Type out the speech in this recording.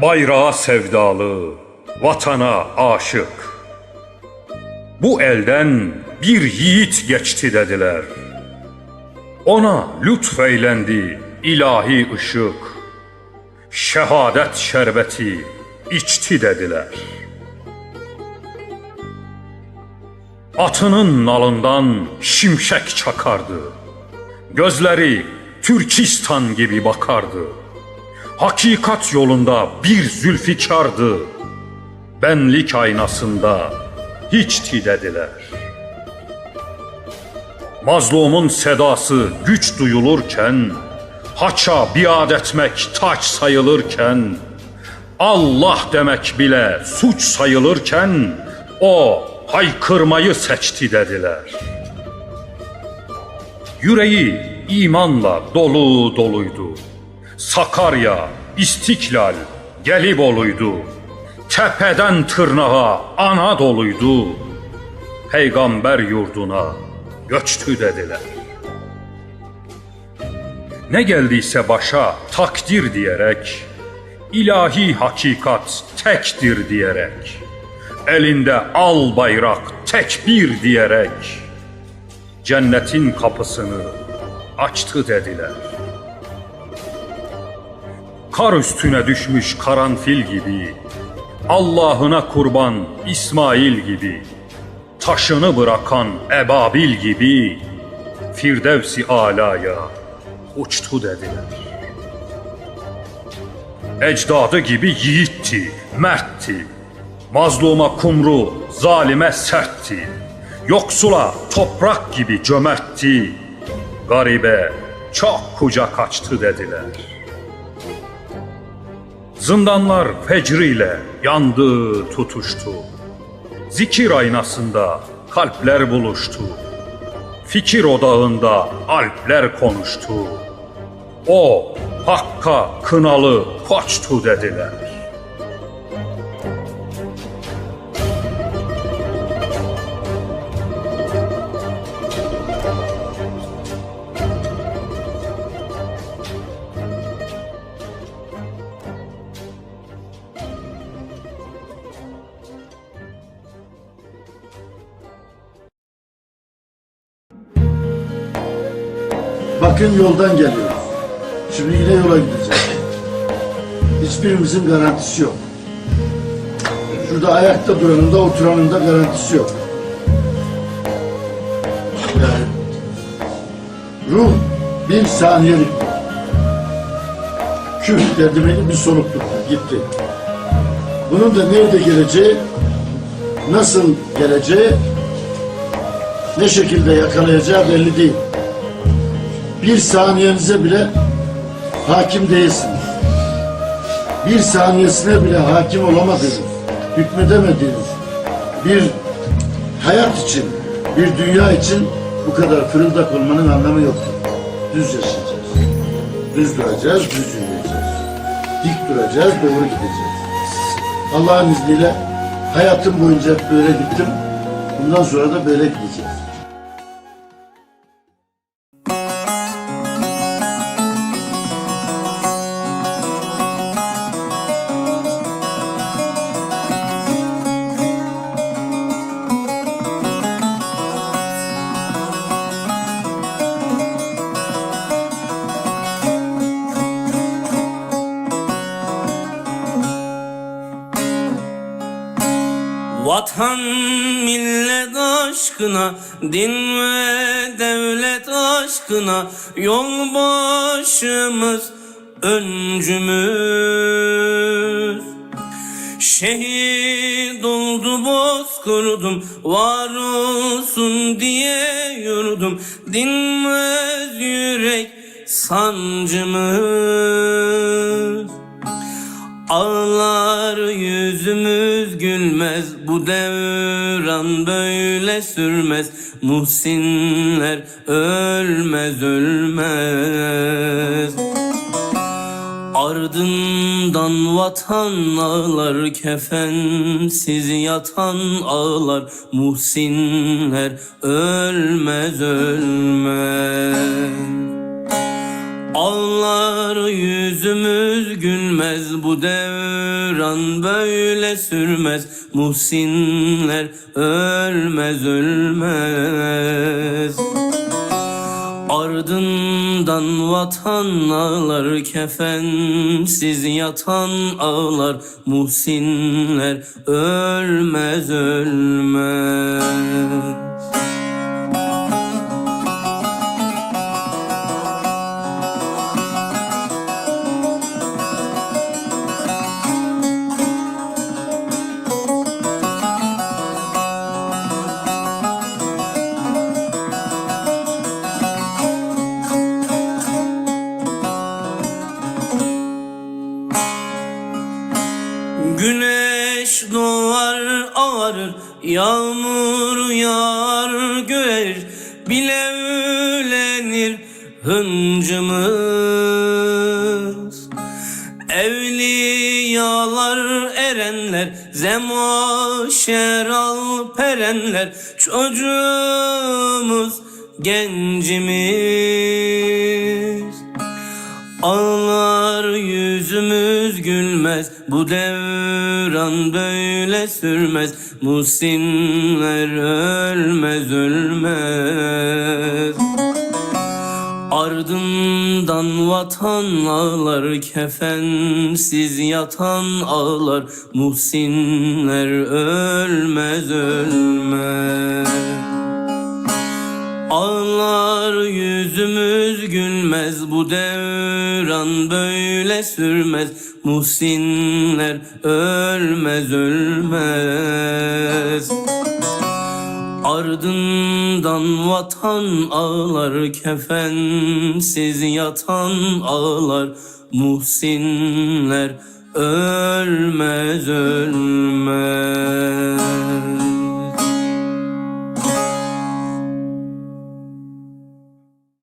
bayrağa sevdalı, vatana aşık. Bu elden bir yiğit geçti dediler. Ona lütfeylendi ilahi ışık. Şehadet şerbeti içti dediler. Atının nalından şimşek çakardı. Gözleri Türkistan gibi bakardı. Hakikat yolunda bir zülfikardı. Benlik aynasında hiçti dediler. Mazlumun sedası güç duyulurken, haça biat etmek taç sayılırken, Allah demek bile suç sayılırken, o haykırmayı seçti dediler. Yüreği imanla dolu doluydu. Sakarya, İstiklal, Gelibolu'ydu. Tepeden tırnağa Anadolu'ydu. Peygamber yurduna göçtü dediler. Ne geldiyse başa takdir diyerek, ilahi hakikat tektir diyerek, elinde al bayrak tekbir diyerek, cennetin kapısını açtı dediler. Kar üstüne düşmüş karanfil gibi, Allah'ına kurban İsmail gibi, taşını bırakan ebabil gibi, Firdevsi alaya uçtu dediler. Ecdadı gibi yiğitti, mertti, mazluma kumru, zalime sertti, yoksula toprak gibi cömertti, garibe çok kucak açtı dediler.'' Zindanlar fecriyle yandı, tutuştu. Zikir aynasında kalpler buluştu. Fikir odağında alpler konuştu. O hakka kınalı koçtu dediler. Bakın yoldan geliyoruz. Şimdi yine yola gideceğiz. Hiçbirimizin garantisi yok. Şurada ayakta duranın da oturanın da garantisi yok. Yani ruh bir saniyelik küf derdimeli bir soluk tuttu, gitti. Bunun da nerede geleceği, nasıl geleceği, ne şekilde yakalayacağı belli değil bir saniyenize bile hakim değilsiniz. Bir saniyesine bile hakim olamadığınız, hükmedemediğiniz bir hayat için, bir dünya için bu kadar fırıldak olmanın anlamı yoktur. Düz yaşayacağız. Düz duracağız, düz yürüyeceğiz. Dik duracağız, doğru gideceğiz. Allah'ın izniyle hayatım boyunca böyle gittim. Bundan sonra da böyle gideceğiz. Vatan millet aşkına, din ve devlet aşkına Yol başımız, öncümüz. Şehit oldu bozkurdum, var olsun diye yurdum Dinmez yürek sancımız. Ağlar yüzümüz gülmez Bu devran böyle sürmez. Muhsinler ölmez ölmez. Ardından vatan ağlar Kefensiz yatan ağlar. Muhsinler ölmez ölmez Ağlar yüzümüz gülmez bu devran böyle sürmez. Muhsinler ölmez ölmez. Ardından vatan ağlar kefensiz yatan ağlar. Muhsinler ölmez ölmez Yağmur yağar göğer Bilevlenir hıncımız. Evliyalar erenler Zemaşer alperenler Çocuğumuz gencimiz Ağlar yüzümüz gülmez Bu devran böyle sürmez. Muhsinler ölmez ölmez. Ardından vatan ağlar Kefensiz yatan ağlar. Muhsinler ölmez ölmez Ağlar yüzümüz gülmez bu devran böyle sürmez. Muhsinler ölmez ölmez. Ardından vatan ağlar kefensiz yatan ağlar. Muhsinler ölmez ölmez